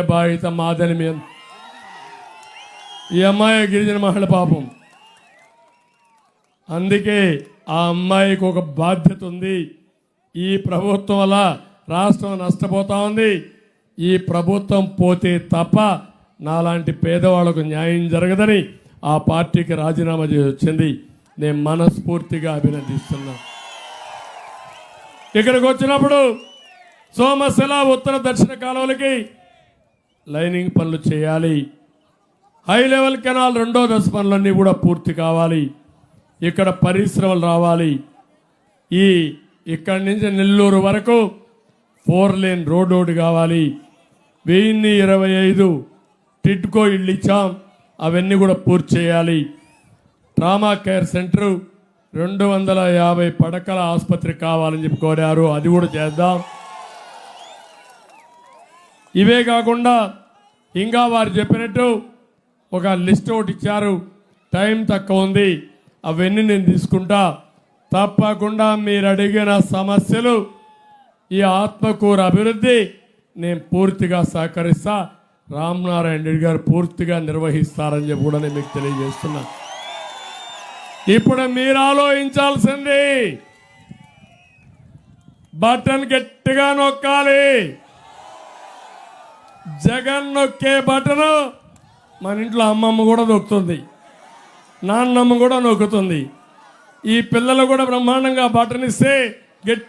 బాధిత మాదని మేము ఈ అమ్మాయి గిరిజన మహిళ పాపం. అందుకే ఆ అమ్మాయికి ఒక బాధ్యత ఉంది. ఈ ప్రభుత్వం వల్ల రాష్ట్రం నష్టపోతా ఉంది. ఈ ప్రభుత్వం పోతే తప్ప నాలాంటి పేదవాళ్ళకు న్యాయం జరగదని ఆ పార్టీకి రాజీనామా చేసి వచ్చింది నేను మనస్ఫూర్తిగా అభినందిస్తున్నా. ఇక్కడికి వచ్చినప్పుడు సోమశిల ఉత్తర దక్షిణ కాలువలకి లైనింగ్ పనులు చేయాలి. హై లెవెల్ కెనాల్ రెండో దశ పనులన్నీ కూడా పూర్తి కావాలి. ఇక్కడ పరిశ్రమలు రావాలి. ఈ ఇక్కడి నుంచి నెల్లూరు వరకు ఫోర్ లేన్ రోడ్ ఒకటి కావాలి. వెయ్యిన్ని ఇరవై ఐదు టిట్కో ఇళ్ళు ఇచ్చాం. అవన్నీ కూడా పూర్తి చేయాలి. ట్రామా కేర్ సెంటర్ రెండు వందల యాభై పడకల ఆసుపత్రి కావాలని చెప్పి కోరారు. అది కూడా చేద్దాం. ఇవే కాకుండా ఇంకా వారు చెప్పినట్టు ఒక లిస్ట్ ఒకటి ఇచ్చారు. టైం తక్కువ ఉంది. అవన్నీ నేను తీసుకుంటా. తప్పకుండా మీరు అడిగిన సమస్యలు ఈ ఆత్మకూర అభివృద్ధి నేను పూర్తిగా సహకరిస్తా. రామనారాయణ రెడ్డి గారు పూర్తిగా నిర్వహిస్తారని చెప్పి కూడా నేను మీకు తెలియజేస్తున్నా. ఇప్పుడు మీరు ఆలోచించాల్సింది బటన్ గట్టిగా నొక్కాలి. జగన్ నొక్కే బటను మన ఇంట్లో అమ్మమ్మ కూడా నొక్కుతుంది. నాన్నమ్మ కూడా నొక్కుతుంది. ఈ పిల్లలు కూడా బ్రహ్మాండంగా బటన్ ఇస్తే గట్టి